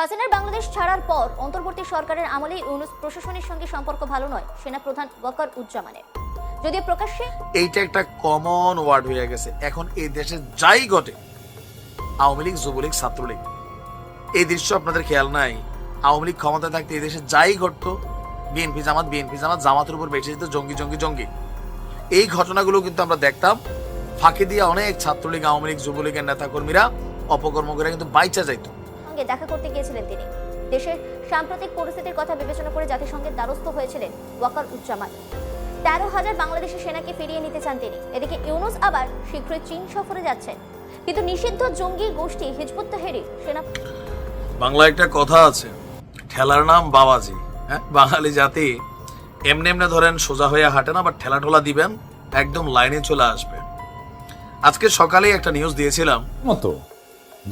হাসিনার বাংলাদেশ ছাড়ার পর অন্তর্বর্তী সরকারের আমলেই ইউনুস প্রশাসনের সঙ্গে সম্পর্ক ভালো নয়, সেনাপ্রধান ওয়াকার উজ্জামানের। যদিও প্রকাশ্যে এইটা একটা কমন ওয়ার্ড হয়ে গেছে। এখন এই দেশে যাই ঘটে, আওয়ামী লীগ, যুবলীগ, ছাত্রলীগ, এই দৃশ্য আপনাদের খেয়াল নাই। আওয়ামী লীগ ক্ষমতায় থাকতে এই দেশে যাই ঘটতো, বিএনপি জামাত বিএনপি জামাত, জামাতের উপর বেঁচে যেত জঙ্গি জঙ্গি জঙ্গি। এই ঘটনাগুলো কিন্তু আমরা দেখতাম, ফাঁকি দিয়ে অনেক ছাত্রলীগ, আওয়ামী লীগ, যুবলীগের নেতাকর্মীরা অপকর্ম করে কিন্তু বাইচা যাইতো। সঙ্গে দেখা করতে গিয়েছিলেন তিনি। দেশের সাম্প্রতিক পরিস্থিতির কথা বিবেচনা করে জাতিসংঘের দ্বারস্থ হয়েছিলেন ওয়াকার উজ্জামান। তেরো হাজার বাংলাদেশি সেনাকে ফিরিয়ে নিতে চান তিনি। এদিকে ইউনুস আবার শীঘ্রই চীন সফরে যাচ্ছেন। কিন্তু নিষিদ্ধ জঙ্গি গোষ্ঠী হিজবুত তাহেরির সেনা বাংলা একটা কথা আছে। ঠেলার নাম বাবাজি। হ্যাঁ? বাঙালি জাতি এমনি এমনি ধরেন সোজা হয়ে হাঁটে না বা ঠেলা ঠোলা দিবেন একদম লাইনে চলে আসবে। আজকে সকালেই একটা নিউজ দিয়েছিলাম। মতো।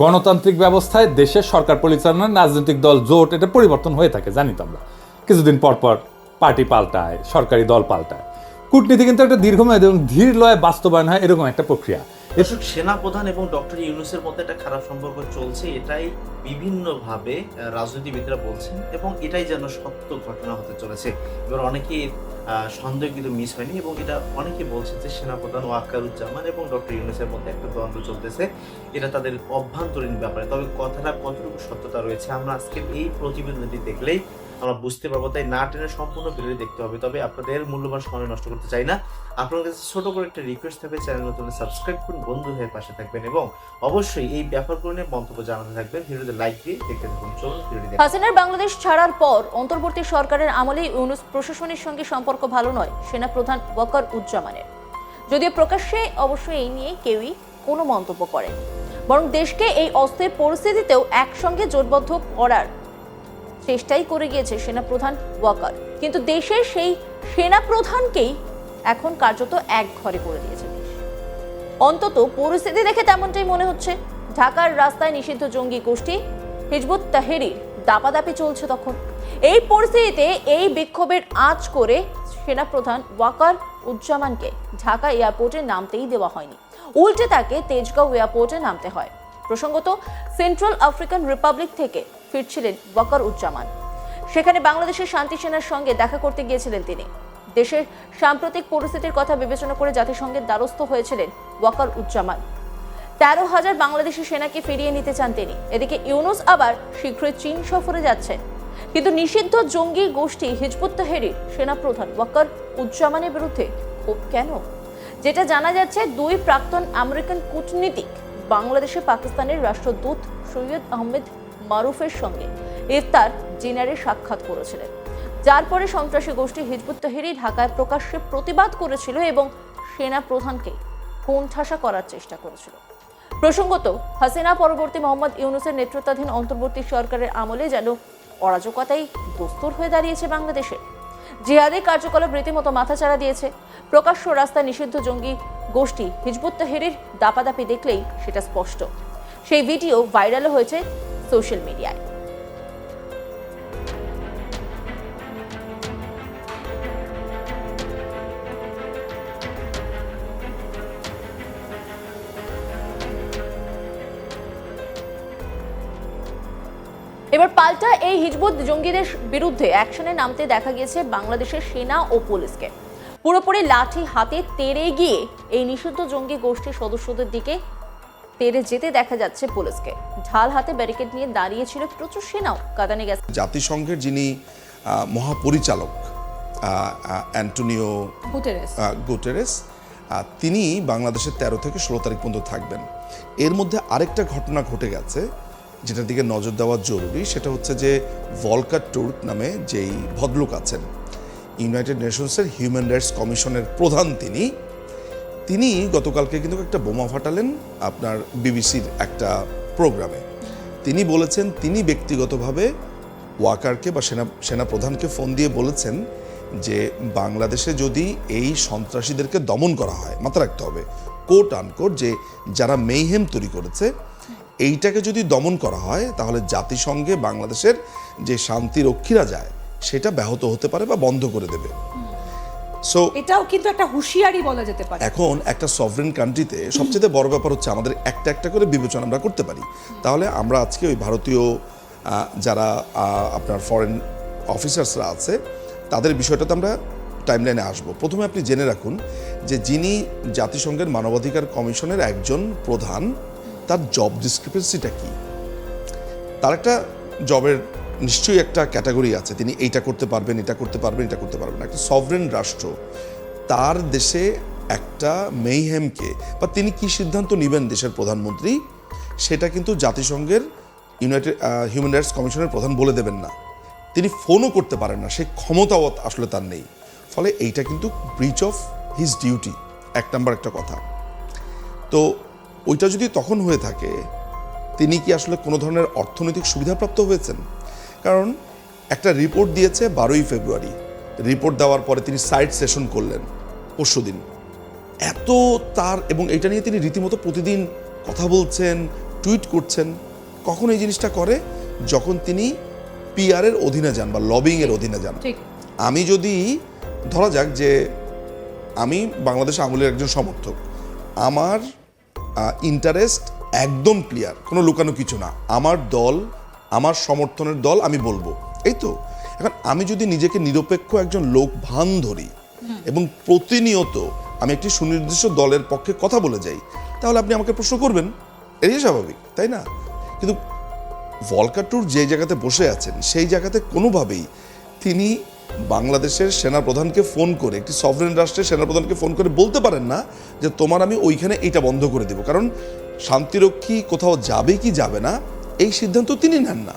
গণতান্ত্রিক ব্যবস্থায় দেশের সরকার পরিচালনার রাজনৈতিক দল জোট, এটা পরিবর্তন হয়ে থাকে, জানি তো আমরা কিছুদিন পর পর পার্টি পাল্টায়, সরকারি দল পাল্টায়। কূটনীতি কিন্তু একটা দীর্ঘমেয়াদী এবং ধীর লয়ে বাস্তবায়ন হয় এরকম একটা প্রক্রিয়া। দর্শক, সেনাপ্রধান এবং ডক্টর ইউনুসের মধ্যে একটা খারাপ সম্পর্ক চলছে, এটাই বিভিন্নভাবে রাজনীতিবিদরা বলছেন, এবং এটাই যেন সত্য ঘটনা হতে চলেছে। এবার অনেকে সন্দেহ কিন্তু মিস হয়নি এবং এটা অনেকে বলছে যে সেনাপ্রধান ওয়াকারুজ্জামান এবং ডক্টর ইউনুসের মধ্যে একটা দ্বন্দ্ব চলতেছে। এটা তাদের অভ্যন্তরীণ ব্যাপারে। তবে কথাটা কতটুকু সত্যতা রয়েছে, আমরা আজকে এই প্রতিবেদনটি দেখলেই আমরা বুঝতে পারব। তাই না টেনে সম্পূর্ণ ভিডিও দেখতে হবে। তবে আপনাদের মূল্যবান সময় নষ্ট করতে চাই না। আপনার কাছে ছোট করে একটা রিকোয়েস্ট থাকবে, চ্যানেল নতুন সাবস্ক্রাইব করুন, বন্ধু হয়ে পাশে থাকবেন এবং অবশ্যই এই ব্যাপারগুলো নিয়ে মন্তব্য জানাতে থাকবেন। ভিডিওতে লাইক দিয়ে দেখতে থাকুন। চলুন ভিডিওটি হাসিনার বাংলাদেশ ছাড়ার পর অন্তর্বর্তী সরকারের আমলেই ইউনুস প্রশাসনের সঙ্গে সম্পর্ক ভালো নয়, সেনাপ্রধান ওয়াকার উজ্জামানের। যদিও প্রকাশ্যে অবশ্য এই নিয়ে কেউই কোনো মন্তব্য করেন। বরং দেশকে এই অস্থির পরিস্থিতিতেও একসঙ্গে জোটবদ্ধ করার চেষ্টাই করে গিয়েছে সেনাপ্রধান ওয়াকার। কিন্তু দেশের সেই সেনাপ্রধানকেই এখন কার্যত এক ঘরে করে দিয়েছে অন্তত পরিস্থিতি দেখে তেমনটাই মনে হচ্ছে, ঢাকার রাস্তায় নিষিদ্ধ জঙ্গি গোষ্ঠী হিজবুত তাহেরির দাপাদাপি চলছে তখন। এই পরিস্থিতিতে এই বিক্ষোভের আঁচ করে সেনাপ্রধান ওয়াকার উজ্জামানকে ঢাকা এয়ারপোর্টে নামতেই দেওয়া হয়নি। উল্টে তাকে তেজগাঁও এয়ারপোর্টে নামতে হয়। প্রসঙ্গত, সেন্ট্রাল আফ্রিকান রিপাবলিক থেকে ফিরছিলেন ওয়াকার উজ্জামান। সেখানে বাংলাদেশের শান্তি সেনার সঙ্গে দেখা করতে গিয়েছিলেন তিনি। দেশের সাম্প্রতিক পরিস্থিতির কথা বিবেচনা করে জাতিসংঘের দ্বারস্থ হয়েছিলেন ওয়াকার উজ্জামান। তেরো হাজার বাংলাদেশি সেনাকে ফিরিয়ে নিতে চান তিনি। এদিকে ইউনুস আবার শীঘ্রই চীন সফরে যাচ্ছেন কিন্তু নিষিদ্ধ জঙ্গি গোষ্ঠী হিজবুত তাহেরির সেনাপ্রধান ওয়াকার উজ্জামানের বিরুদ্ধে ক্ষোভ কেন? যেটা জানা যাচ্ছে, দুই প্রাক্তন আমেরিকান কূটনীতিক বাংলাদেশে পাকিস্তানের রাষ্ট্রদূত সৈয়দ আহমেদ মারুফের সঙ্গে ইফতার ডিনারে সাক্ষাৎ করেছিলেন। যার পরে সন্ত্রাসী গোষ্ঠী হিজবুত তাহেরি ঢাকায় প্রকাশ্যে প্রতিবাদ করেছিল এবং সেনা প্রধানকে কোণঠাসা করার চেষ্টা করেছিল। প্রসঙ্গত, হাসিনা পরবর্তী মোহাম্মদ ইউনুসের নেতৃত্বাধীন অন্তর্বর্তী সরকারের আমলে যেন অরাজকতাই দস্তুর হয়ে দাঁড়িয়েছে বাংলাদেশে জিহাদি কার্যকলাপ রীতিমতো মাথাচাড়া দিয়েছে। প্রকাশ্য রাস্তায় নিষিদ্ধ জঙ্গি গোষ্ঠী হিজবুত তাহেরির দাপাদাপি দেখলেই সেটা স্পষ্ট। সেই ভিডিও ভাইরালও হয়েছে সোশ্যাল মিডিয়ায়। পাল্টা এই হিজবুত জঙ্গিদের বিরুদ্ধে অ্যাকশনে নামতে দেখা গিয়েছে বাংলাদেশের সেনা ও পুলিশকে। পুরোপুরি লাঠি হাতে তেড়ে গিয়ে এই নিষিদ্ধ জঙ্গি গোষ্ঠীর সদস্যদের দিকে তেড়ে যেতে দেখা যাচ্ছে পুলিশকে। ঢাল হাতে ব্যারিকেড নিয়ে দাঁড়িয়েছিল প্রচুর সেনাও কাদানে গেছে। জাতিসংঘের যিনি আহ, মহাপরিচালক অ্যান্টোনিও গুটেরেস। গুটেরেস আহ, তিনি বাংলাদেশের তেরো থেকে ষোলো তারিখ পর্যন্ত থাকবেন। এর মধ্যে আরেকটা ঘটনা ঘটে গেছে যেটার দিকে নজর দেওয়া জরুরি, সেটা হচ্ছে যে ভলকার টুর্ক নামে যেই ভদ্রলোক আছেন, ইউনাইটেড নেশনসের হিউম্যান রাইটস কমিশনের প্রধান তিনি তিনি গতকালকে কিন্তু একটা বোমা ফাটালেন আপনার বিবিসির একটা প্রোগ্রামে। তিনি বলেছেন, তিনি ব্যক্তিগতভাবে ওয়াকারকে বা সেনা, সেনাপ্রধানকে ফোন দিয়ে বলেছেন যে বাংলাদেশে যদি এই সন্ত্রাসীদেরকে দমন করা হয় মাথা রাখতে হবে কোট আনকোট যে যারা মেইহেম তৈরি করেছে এইটাকে যদি দমন করা হয় তাহলে জাতিসংঘে বাংলাদেশের যে শান্তি রক্ষীরা যায় সেটা ব্যাহত হতে পারে বা বন্ধ করে দেবে। সো এটাও কিন্তু একটা হুঁশিয়ারি বলা যেতে পারে। এখন একটা সভরেন কান্ট্রিতে সবচেয়ে বড় ব্যাপার হচ্ছে আমাদের একটা একটা করে বিবেচনা আমরা করতে পারি। তাহলে আমরা আজকে ওই ভারতীয় যারা আপনার ফরেন অফিসার্সরা আছে তাদের বিষয়টাতে আমরা টাইমলাইনে আসব। প্রথমে আপনি জেনে রাখুন যে যিনি জাতিসংঘের মানবাধিকার কমিশনের একজন প্রধান তার জব ডিসক্রিপেন্সিটা কী? তার একটা জবের নিশ্চয়ই একটা ক্যাটাগরি আছে। তিনি এইটা করতে পারবেন, এটা করতে পারবেন, এটা করতে পারবেন একটা সভরেন রাষ্ট্র, তার দেশে একটা মেইহেমকে বা তিনি কি সিদ্ধান্ত নেবেন দেশের প্রধানমন্ত্রী, সেটা কিন্তু জাতিসংঘের ইউনাইটেড হিউম্যান রাইটস কমিশনের প্রধান বলে দেবেন না। তিনি ফোনও করতে পারেন না সেই ক্ষমতাও আসলে তার নেই। ফলে এইটা কিন্তু ব্রিচ অফ হিজ ডিউটি এক নাম্বার একটা কথা। তো ওইটা যদি তখন হয়ে থাকে তিনি কি আসলে কোনো ধরনের অর্থনৈতিক সুবিধাপ্রাপ্ত হয়েছেন? কারণ একটা রিপোর্ট দিয়েছে বারোই ফেব্রুয়ারি। রিপোর্ট দেওয়ার পরে তিনি সাইড সেশন করলেন পরশুদিন। এত তার এবং এটা নিয়ে তিনি রীতিমতো প্রতিদিন কথা বলছেন টুইট করছেন কখন এই জিনিসটা করে? যখন তিনি পিআরের অধীনে যান বা লবিংয়ের অধীনে যান। আমি যদি ধরা যাক যে আমি বাংলাদেশ আমলের একজন সমর্থক আমার ইন্টারেস্ট একদম ক্লিয়ার কোনো লুকানো কিছু না। আমার দল আমার সমর্থনের দল আমি বলব। এই তো? এখন আমি যদি নিজেকে নিরপেক্ষ একজন লোক ভান ধরি এবং প্রতিনিয়ত আমি একটি সুনির্দিষ্ট দলের পক্ষে কথা বলে যাই তাহলে আপনি আমাকে প্রশ্ন করবেন। এটাই স্বাভাবিক তাই না? কিন্তু ভলকাটুর যে জায়গাতে বসে আছেন সেই জায়গাতে কোনোভাবেই তিনি বাংলাদেশের সেনাপ্রধানকে ফোন করে একটি সভরেন রাষ্ট্রের সেনাপ্রধানকে ফোন করে বলতে পারেন না যে তোমার আমি ওইখানে এইটা বন্ধ করে দেব। কারণ শান্তিরক্ষী কোথাও যাবে কি যাবে না এই সিদ্ধান্ত তিনি নেন না।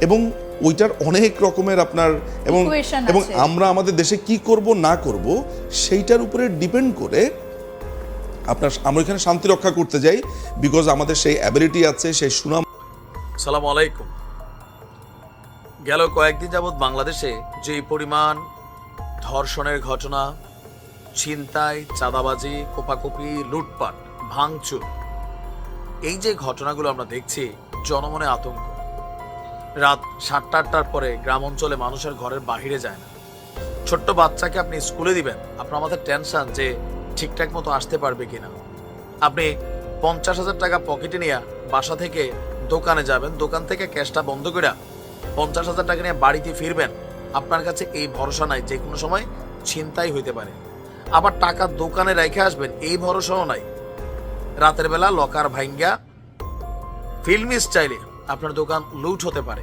এবং ওইটার অনেক রকমের আপনার এবং এবং আমরা আমাদের দেশে কি করব না করব সেইটার উপরে ডিপেন্ড করে আপনার আমরা এখানে শান্তি রক্ষা করতে যাই বিকজ আমাদের সেই অ্যাবিলিটি আছে সেই সুনাম সালাম আলাইকুম। গেল কয়েকদিন যাবৎ বাংলাদেশে যে পরিমাণ ধর্ষণের ঘটনা, ছিনতাই, চাঁদাবাজি, কোপাকুপি, লুটপাট, ভাঙচুর, এই যে ঘটনাগুলো আমরা দেখছি, জনমনে আতঙ্ক। রাত সাতটা আটটার পরে গ্রাম অঞ্চলে মানুষের ঘরের বাহিরে যায় না। ছোট্ট বাচ্চাকে আপনি স্কুলে দিবেন, আপনার আমাদের টেনশন যে ঠিকঠাক মতো আসতে পারবে কিনা। আপনি পঞ্চাশ হাজার টাকা পকেটে নিয়ে বাসা থেকে দোকানে যাবেন, দোকান থেকে ক্যাশটা বন্ধ করে পঞ্চাশ হাজার টাকা নিয়ে বাড়িতে ফিরবেন, আপনার কাছে এই ভরসা নাই, যে কোনো সময় ছিনতাই হইতে পারে। আবার টাকা দোকানে রেখে আসবেন, এই ভরসাও নাই। রাতের বেলা লকার ভাঙ্গা ফিল্মি স্টাইলে আপনার দোকান লুট হতে পারে।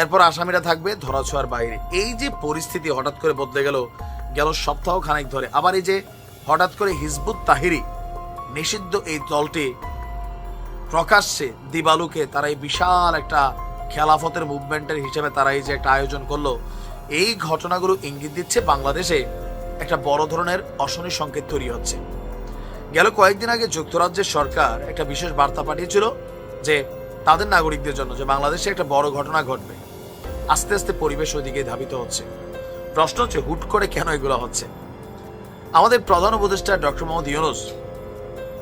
এরপর আসামিরা থাকবে ধরাছোঁয়ার বাইরে। এই যে পরিস্থিতি হঠাৎ করে বদলে গেল গেল সপ্তাহ খানেক ধরে। আবার এই যে হঠাৎ করে হিজবুত তাহিরি নিষিদ্ধ এই দলটি প্রকাশ্যে দিবালুকে তারা এই বিশাল একটা খেলাফতের মুভমেন্টের হিসেবে তারা এই যে একটা আয়োজন করল, এই ঘটনাগুলো ইঙ্গিত দিচ্ছে বাংলাদেশে একটা বড় ধরনের অশনি সংকেত তৈরি হচ্ছে। গেল কয়েকদিন আগে যুক্তরাজ্যের সরকার একটা বিশেষ বার্তা পাঠিয়েছিল যে তাদের নাগরিকদের জন্য যে বাংলাদেশে একটা বড় ঘটনা ঘটবে। আস্তে আস্তে পরিবেশ ওইদিকে ধাবিত হচ্ছে। প্রশ্ন হচ্ছে, হুট করে কেন এগুলো হচ্ছে? আমাদের প্রধান উপদেষ্টা ডক্টর মোহাম্মদ ইউনুস,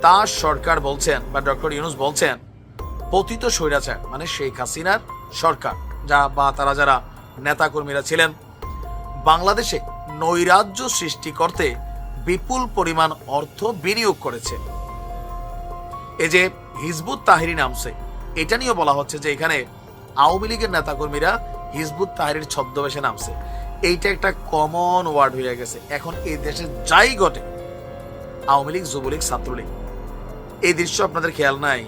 তার সরকার বলছেন বা ডক্টর ইউনুস বলছেন পতিত স্বৈরাচার মানে শেখ হাসিনার সরকার, যা বা তারা যারা নেতাকর্মীরা ছিলেন। বাংলাদেশে নৈরাজ্য সৃষ্টি করতে বিপুল পরিমাণ অর্থ বিনিয়োগ করেছে। এই যে হিজবুত তাহিরি নামছে এটা নিয়েও বলা হচ্ছে যে এখানে আওয়ামী লীগের নেতাকর্মীরা হিজবুত তাহিরির ছদ্মবেশে নামছে। এইটা একটা কমন ওয়ার্ড হয়ে গেছে। এখন এই দেশে যাই ঘটে, আওয়ামী লীগ, যুবলীগ, ছাত্রলীগ, এই দৃশ্য আপনাদের খেয়াল নাই।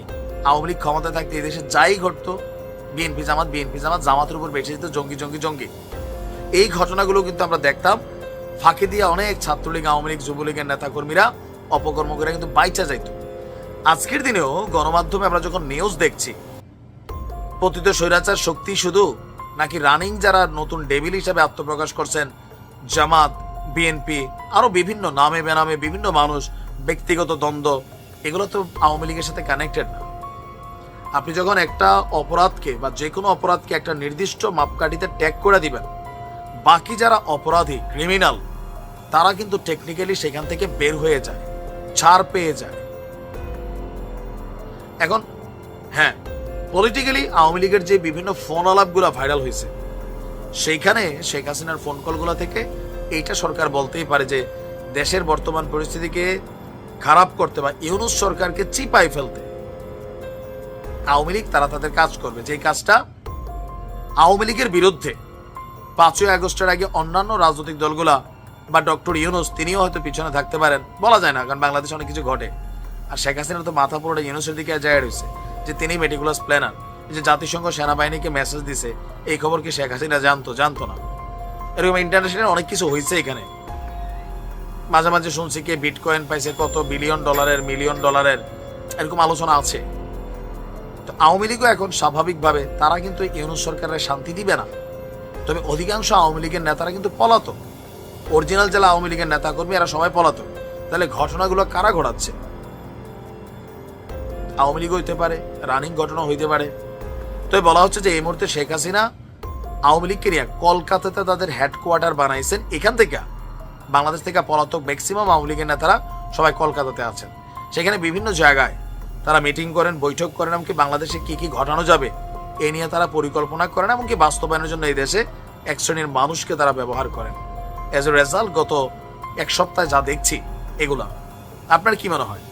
আওয়ামী লীগ ক্ষমতায় থাকতে এই দেশে যাই ঘটতো, বিএনপি জামাত বিএনপি জামাত, জামাতের উপর বেঁচে যেত জঙ্গি জঙ্গি জঙ্গি। এই ঘটনাগুলো কিন্তু আমরা দেখতাম। ফাঁকি দিয়ে অনেক ছাত্রলীগ, আওয়ামী লীগ, যুবলীগের নেতাকর্মীরা অপকর্ম করে কিন্তু বাইচা যাইত। আজকের দিনেও গণমাধ্যমে আমরা যখন নিউজ দেখছি, পতিত স্বৈরাচার শক্তি শুধু নাকি রানিং যারা নতুন ডেভিল হিসাবে আত্মপ্রকাশ করছেন, জামাত, বিএনপি আরও বিভিন্ন নামে বেনামে বিভিন্ন মানুষ, ব্যক্তিগত দ্বন্দ্ব, এগুলো তো আওয়ামী লীগের সাথে কানেক্টেড না। আপনি যখন একটা অপরাধকে বা যে কোনো অপরাধকে একটা নির্দিষ্ট মাপকাঠিতে ট্যাগ করে দিবেন, বাকি যারা অপরাধী ক্রিমিনাল তারা কিন্তু টেকনিক্যালি সেখান থেকে বের হয়ে যায়, ছাড় পেয়ে যায়। এখন হ্যাঁ পলিটিক্যালি আওয়ামী লীগের যে বিভিন্ন ফোন আলাপগুলো ভাইরাল হয়েছে, সেইখানে শেখ হাসিনার ফোন কলগুলো থেকে এইটা সরকার বলতেই পারে যে, দেশের বর্তমান পরিস্থিতিকে খারাপ করতে বা ইউনুস সরকারকে চিপাই ফেলতে। আওয়ামী লীগ, তারা তাদের কাজ করবে। যে কাজটা আওয়ামী লীগের বিরুদ্ধে পাঁচই আগস্টের আগে অন্যান্য রাজনৈতিক দলগুলা বা ডক্টর ইউনুস, তিনিও হয়তো পিছনে থাকতে পারেন। বলা যায় না, কারণ বাংলাদেশে অনেক কিছু ঘটে। আর শেখ হাসিনার তো মাথা পুরোটা ইউনুসের দিকে যায় রয়েছে, যে তিনি মেটিকুলাস প্ল্যানার যে জাতিসংঘ সেনাবাহিনীকে মেসেজ দিছে, এই খবর কি শেখ হাসিনা জানতো? জানতো না। এরকম ইন্টারন্যাশনাল অনেক কিছু হয়েছে এখানে। মাঝে মাঝে শুনছি কি বিটকয়েন পাইছে কত বিলিয়ন ডলারের মিলিয়ন ডলারের এরকম আলোচনা আছে। তো আওয়ামী লীগও এখন স্বাভাবিকভাবে তারা কিন্তু ইউনুস সরকারের শান্তি দিবে না। তবে অধিকাংশ আওয়ামী লীগের নেতারা কিন্তু পলাতক। অরিজিনাল জেলা আওয়ামী লীগের নেতা কর্মী এরা সবাই পলাতক। তাহলে ঘটনাগুলো কারা ঘটাচ্ছে? আওয়ামী লীগ হইতে পারে, রানিং ঘটনা হইতে পারে। তবে বলা হচ্ছে যে এই মুহূর্তে শেখ হাসিনা আওয়ামী লীগকে নিয়ে কলকাতাতে তাদের হেডকোয়ার্টার বানাইছেন। এখান থেকে, বাংলাদেশ থেকে পলাতক ম্যাক্সিমাম আওয়ামী লীগের নেতারা সবাই কলকাতাতে আছেন। সেখানে বিভিন্ন জায়গায় তারা মিটিং করেন, বৈঠক করেন, এমনকি বাংলাদেশে কি কি ঘটানো যাবে, এ নিয়ে তারা পরিকল্পনা করেন, এমনকি বাস্তবায়নের জন্য এই দেশে এক শ্রেণির মানুষকে তারা ব্যবহার করেন। এজ এ রেজাল্ট গত এক সপ্তাহে যা দেখছি, এগুলা। আপনার কি মনে হয়?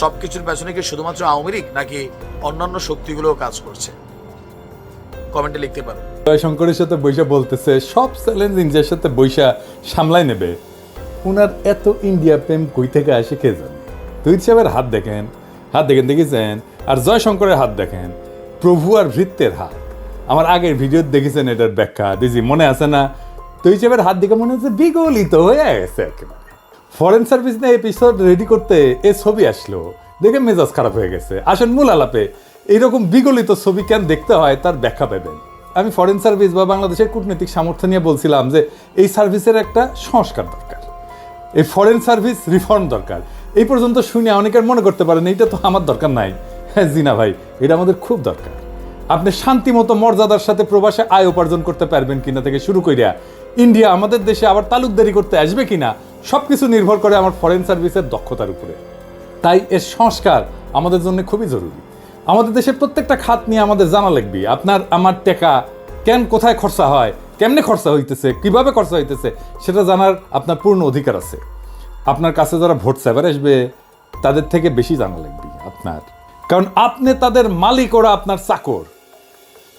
সব কিছুর পেছনে কি শুধুমাত্র আওয়ামী লীগ, নাকি অন্যান্য শক্তিগুলোও কাজ করছে? কমেন্টে লিখতে পারেন। জয়শঙ্করের সাথে বৈশা বলতেছে, সব চ্যালেঞ্জ ইন্ডিয়ার সাথে বৈশা সামলাই নেবে, উনার এত ইন্ডিয়া প্রেম কই থেকে আসে কে জানে? তুই সাহেবের হাত দেখেন হাত দেখেন, দেখেছেন? আর জয়শঙ্করের হাত দেখেন। প্রভু আর ভৃত্যের হাত। আমার আগের ভিডিও দেখেছেন এটার ব্যাখ্যা। দিদি মনে আছে না? তুই সাহেবের হাত দেখে মনে হচ্ছে বিগলিত হয়ে গেছে ফরেন সার্ভিস নিয়ে এপিসোড রেডি করতে এ ছবি আসলো। দেখে মেজাজ খারাপ হয়ে গেছে। আসেন মূল আলাপে। এইরকম বিগলিত ছবি কেন দেখতে হয় তার ব্যাখ্যা পাবেন। আমি ফরেন সার্ভিস বা বাংলাদেশের কূটনৈতিক সামর্থ্য নিয়ে বলছিলাম যে, এই সার্ভিসের একটা সংস্কার দরকার। এই ফরেন সার্ভিস রিফর্ম দরকার। এই পর্যন্ত শুনে অনেকের মনে করতে পারেন, এইটা তো আমার দরকার নাই। হ্যাঁ জিনা ভাই, এটা আমাদের খুব দরকার। আপনি শান্তিমতো মর্যাদার সাথে প্রবাসে আয় উপার্জন করতে পারবেন কিনা থেকে শুরু করিয়া ইন্ডিয়া আমাদের দেশে আবার তালুকদারি করতে আসবে কিনা, সবকিছু নির্ভর করে আমার ফরেন সার্ভিসের দক্ষতার উপরে। তাই এর সংস্কার আমাদের জন্য খুবই জরুরি। আমাদের দেশের প্রত্যেকটা খাত নিয়ে আমাদের জানা লাগবে, আপনার, আমার টাকা কেন কোথায় খরচা হয়, কেমনে খরচা হইতেছে, কীভাবে খরচা হইতেছে, সেটা জানার আপনার পূর্ণ অধিকার আছে। আপনার কাছে যারা ভোট সেবার আসবে, তাদের থেকে বেশি জানা লাগবে আপনার। কারণ আপনি তাদের মালিক, ওরা আপনার চাকর।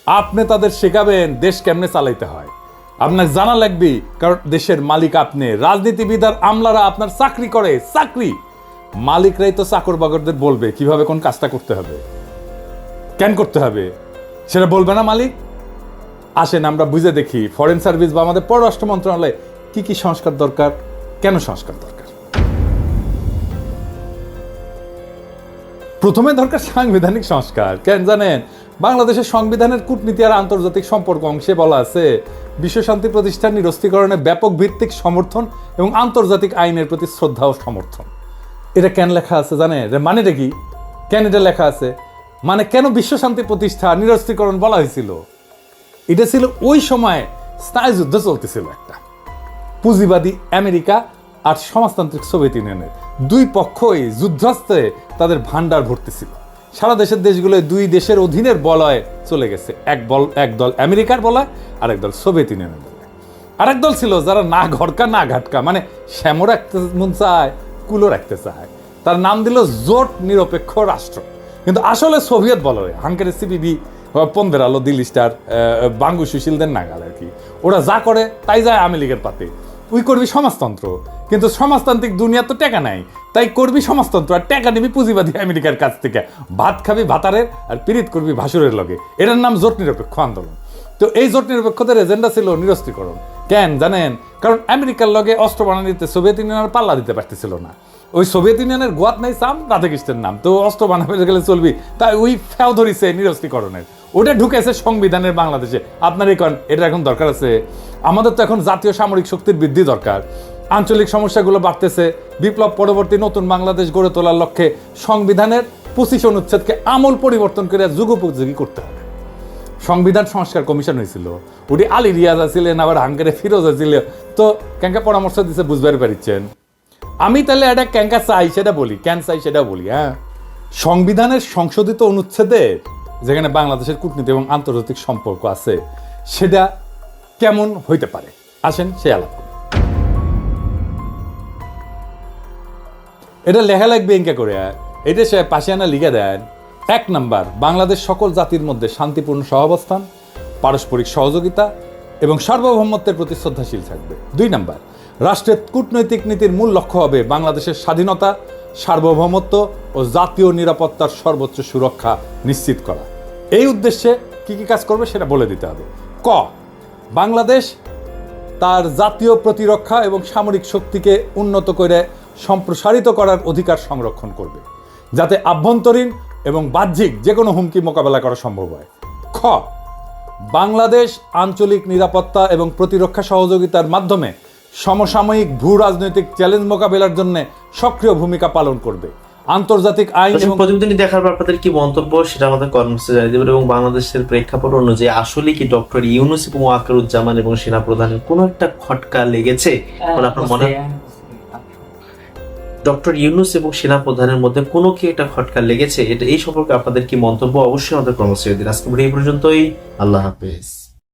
আপনি তাদের শেখাবেন দেশ কেমনে চালাইতে হয়। আপনার জানা লাগবে, কারণ দেশের মালিক আপনি। রাজনীতিবিদ আর আমলারা আপনার চাকরি করে, চাকরি। মালিকরাই তো চাকর বাকরদের বলবে, কীভাবে কোন কাজটা করতে হবে, কেন করতে হবে। সেটা বলবে না মালিক। আসেন, আমরা বুঝে দেখি, ফরেন সার্ভিস বা আমাদের পররাষ্ট্র মন্ত্রণালয়ে কি কি সংস্কার দরকার, কেন সংস্কার দরকার? প্রথমে দরকার সাংবিধানিক সংস্কার। কেন জানেন? বাংলাদেশের সংবিধানের কূটনীতি আর আন্তর্জাতিক সম্পর্ক অংশে বলা আছে, বিশ্ব শান্তি প্রতিষ্ঠান নিরস্ত্রীকরণে ব্যাপক ভিত্তিক সমর্থন এবং আন্তর্জাতিক আইনের প্রতি শ্রদ্ধা ও সমর্থন। এটা কেন লেখা আছে জানেন? মানেটা কি? কেন এটা লেখা আছে? মানে কেন বিশ্ব শান্তি প্রতিষ্ঠা, নিরস্ত্রীকরণ বলা হয়েছিল? এটা ছিল ওই সময় স্নায়ু যুদ্ধ চলতেছিল একটা। পুঁজিবাদী আমেরিকা আর সমাজতান্ত্রিক সোভিয়েত ইউনিয়নের। দুই পক্ষই যুদ্ধাস্তে তাদের ভান্ডার ভর্তিছিল। সারা দেশের দেশগুলো দুই দেশের অধীনের বলয় চলে গেছে। এক বল, এক দল আমেরিকার বলয় আর এক দল সোভিয়েত ইউনিয়নের বলয়। আরেক দল ছিল যারা না ঘটকা না ঘাটকা মানে শ্যামো রাখতে মন চায়, কুলো রাখতে চায়। তার নাম দিল জোট নিরপেক্ষ রাষ্ট্র। কিন্তু আসলে সোভিয়েত বলয় হাঙ্কারের সিপিবি পন্দের আলো দিল্লি স্টার বাঙ্গু সুশীলদের নাগাল আর কি। ওরা যা করে, তাই যায় লীগের পাতে। উই করবি সমাজতন্ত্র। কিন্তু সমাজতান্ত্রিক দুনিয়া তো টাকা নাই। তাই করবি সমাজতন্ত্র আর টাকা নিবি পুঁজিবাদী আমেরিকার কাছ থেকে। ভাত খাবি ভাতারের আর পীড়িত করবি ভাসুরের লগে। এটার নাম জোট নিরপেক্ষ আন্দোলন। তো এই জোট নিরপেক্ষতার এজেন্ডা ছিল নিরস্ত্রীকরণ। কেন জানেন? কারণ আমেরিকার লগে অস্ত্র বানানিতে সোভিয়েত ইউনিয়ন পাল্লা দিতে পারতেছিল না। ওই সোভিয়েত ইউনিয়নের গোয়াত নাই সাম, রাধাকৃষ্ণের নাম। তো অস্ত্র বানাবে গেলে চলবি। তাই ওই ফেও ধরিছে নিরস্ত্রীকরণের। ওটা ঢুকেছে সংবিধানের বাংলাদেশে। আপনার এই কন, এটা এখন দরকার আছে। আমাদের তো এখন জাতীয় সামরিক শক্তির বৃদ্ধি দরকার। আঞ্চলিক সমস্যাগুলো বাড়তেছে। বিপ্লব পরবর্তী নতুন বাংলাদেশ গড়ে তোলার লক্ষ্যে সংবিধানের পঁচিশ অনুচ্ছেদকে আমূল পরিবর্তন করে যুগোপযোগী করতে হবে। সংবিধান সংস্কার কমিশন হয়েছিল। ওটি আলী রিয়াজ আছিলেন আবার হাঙ্গারে ফিরোজ আছিল। তো ক্যাঙ্কা পরামর্শ দিছে বুঝবার পারিচ্ছেন। আমি তাহলে একটা ক্যাঙ্কা চাই, সেটা বলি ক্যান চাই, সেটা বলি হ্যাঁ? সংবিধানের সংশোধিত অনুচ্ছেদে যেখানে বাংলাদেশের কূটনীতি এবং আন্তর্জাতিক সম্পর্ক আছে, সেটা কেমন হইতে পারে? আসেন সে আলাপ এটা লেখা লাগবে এঙ্কা করে এটা সে পাশে আনা লিখে দেন, এক নাম্বার, বাংলাদেশ সকল জাতির মধ্যে শান্তিপূর্ণ সহাবস্থান, পারস্পরিক সহযোগিতা এবং সার্বভৌমত্বের প্রতি শ্রদ্ধাশীল থাকবে। দুই নাম্বার রাষ্ট্রের কূটনৈতিক নীতির মূল লক্ষ্য হবে বাংলাদেশের স্বাধীনতা, সার্বভৌমত্ব ও জাতীয় নিরাপত্তার সর্বোচ্চ সুরক্ষা নিশ্চিত করা। এই উদ্দেশ্যে কি কি কাজ করবে সেটা বলে দিতে হবে। ক, বাংলাদেশ তার জাতীয় প্রতিরক্ষা এবং সামরিক শক্তিকে উন্নত করে সম্প্রসারিত করার অধিকার সংরক্ষণ করবে, যাতে আভ্যন্তরীণ এবং বাহ্যিক যে কোনো হুমকি মোকাবেলা করা সম্ভব হয়। খ, বাংলাদেশ আঞ্চলিক নিরাপত্তা এবং প্রতিরক্ষা সহযোগিতার মাধ্যমে সমসাময়িক ভূ রাজনৈতিক চ্যালেঞ্জ মোকাবেলার জন্য সক্রিয় ভূমিকা পালন করবে। আন্তর্জাতিক আইন এবং প্রতিবেদনটি দেখার পর আপনাদের কি মন্তব্য সেটা আমাদের কর্মসূচি জানিয়ে দেবেন এবং বাংলাদেশের প্রেক্ষাপট অনুযায়ী আসলে কি ডক্টর ইউনুস এবং ওয়াকারুজ্জামান এবং সেনা প্রধানের কোনো একটা খটকা লেগেছে? বলে আপনার মনে ডক্টর ইউনুস এবং সেনা প্রধানের মধ্যে কোনো কি একটা খটকা লেগেছে? এটা এই সম্পর্কে আপনাদের কি মন্তব্য? অবশ্যই আমাদের কর্মসূচি দিন। আজকে এই পর্যন্তই। আল্লাহ হাফেজ।